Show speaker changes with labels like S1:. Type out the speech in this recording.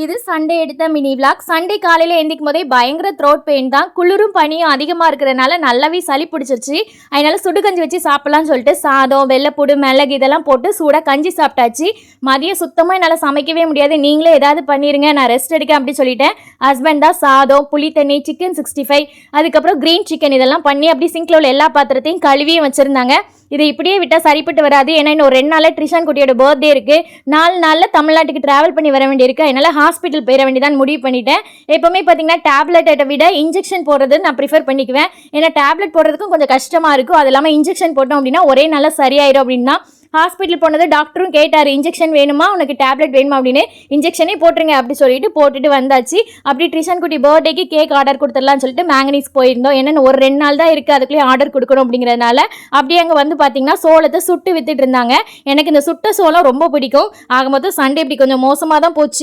S1: இது சண்டே எடுத்த mini vlog Sunday காலையில் எந்திக்கும் போதே பயங்கர த்ரோட் பெயின் தான். குளிரும் பனியும் அதிகமாக இருக்கிறதுனால நல்லாவே சளி பிடிச்சிருச்சு. அதனால சுடுகஞ்சி வச்சு சாப்பிட்லான்னு சொல்லிட்டு சாதம் வெள்ளைப்பூடு மிளகு இதெல்லாம் போட்டு சூடாக கஞ்சி சாப்பிட்டாச்சு. மதியம் சுத்தமாக என்னால் சமைக்கவே முடியாது. நீங்களே ஏதாவது பண்ணிடுங்க நான் ரெஸ்ட் எடுக்கேன் அப்படி சொல்லிட்டேன். ஹஸ்பண்ட் தான் சாதம் புளி தண்ணி சிக்கன் சிக்ஸ்டி ஃபைவ் அதுக்கப்புறம் க்ரீன் சிக்கன் இதெல்லாம் பண்ணி அப்படி சிங்கில் உள்ள எல்லா பாத்திரத்தையும் கழுவியும் வச்சுருந்தாங்க. இதை இப்படியே விட்டால் சரிப்பட்டு வராது. ஏன்னா இன்னும் ஒரு ரெண்டு நாளில் ட்ரிஷான் குட்டியோட பர்த்டே இருக்குது நாலு நாளில் தமிழ்நாட்டுக்கு ட்ராவல் பண்ணி வர வேண்டியிருக்கு. அதனால் ஹாஸ்பிட்டல் போயிட வேண்டியதான் முடிவு பண்ணிட்டேன். எப்போவுமே பார்த்தீங்கன்னா டேப்லெட்டை விட இன்ஜெக்ஷன் போடுறது நான் ப்ரிஃபர் பண்ணிக்குவேன். ஏன்னா டேப்லெட் போடுறதுக்கும் கொஞ்சம் கஷ்டமாக இருக்கும். அது இல்லாமல் இன்ஜெக்ஷன் போட்டோம் அப்படின்னா ஒரே நாளில் சரியாயிடும் அப்படின்னா ஹாஸ்பிட்டல் போனது டாக்டரும் கேட்டார் இன்ஜெக்ஷன் வேணுமா? உனக்கு டேப்லெட் வேணுமா? அப்படின்னு. இன்ஜெக்ஷனே போட்டுருங்க அப்படி சொல்லிட்டு போட்டுட்டு வந்தாச்சு. அப்படி ட்ரிஷன் குட்டி பர்த்டேக்கு கேக் ஆர்டர் கொடுத்துடலாம்னு சொல்லிட்டு மேங்கனீஸ் போயிருந்தோம். என்னென்னு ஒரு ரெண்டு நாள் தான் இருக்குது அதுக்குள்ளேயே ஆர்டர் கொடுக்கணும் அப்படிங்கிறதுனால. அப்படியே அங்கே வந்து பார்த்தீங்கன்னா சோளத்தை சுட்டு வித்துட்டு இருந்தாங்க. எனக்கு இந்த சுட்ட சோளம் ரொம்ப பிடிக்கும். ஆக மொத்தம் சண்டே இப்படி கொஞ்சம் மோசமாக தான் போச்சு.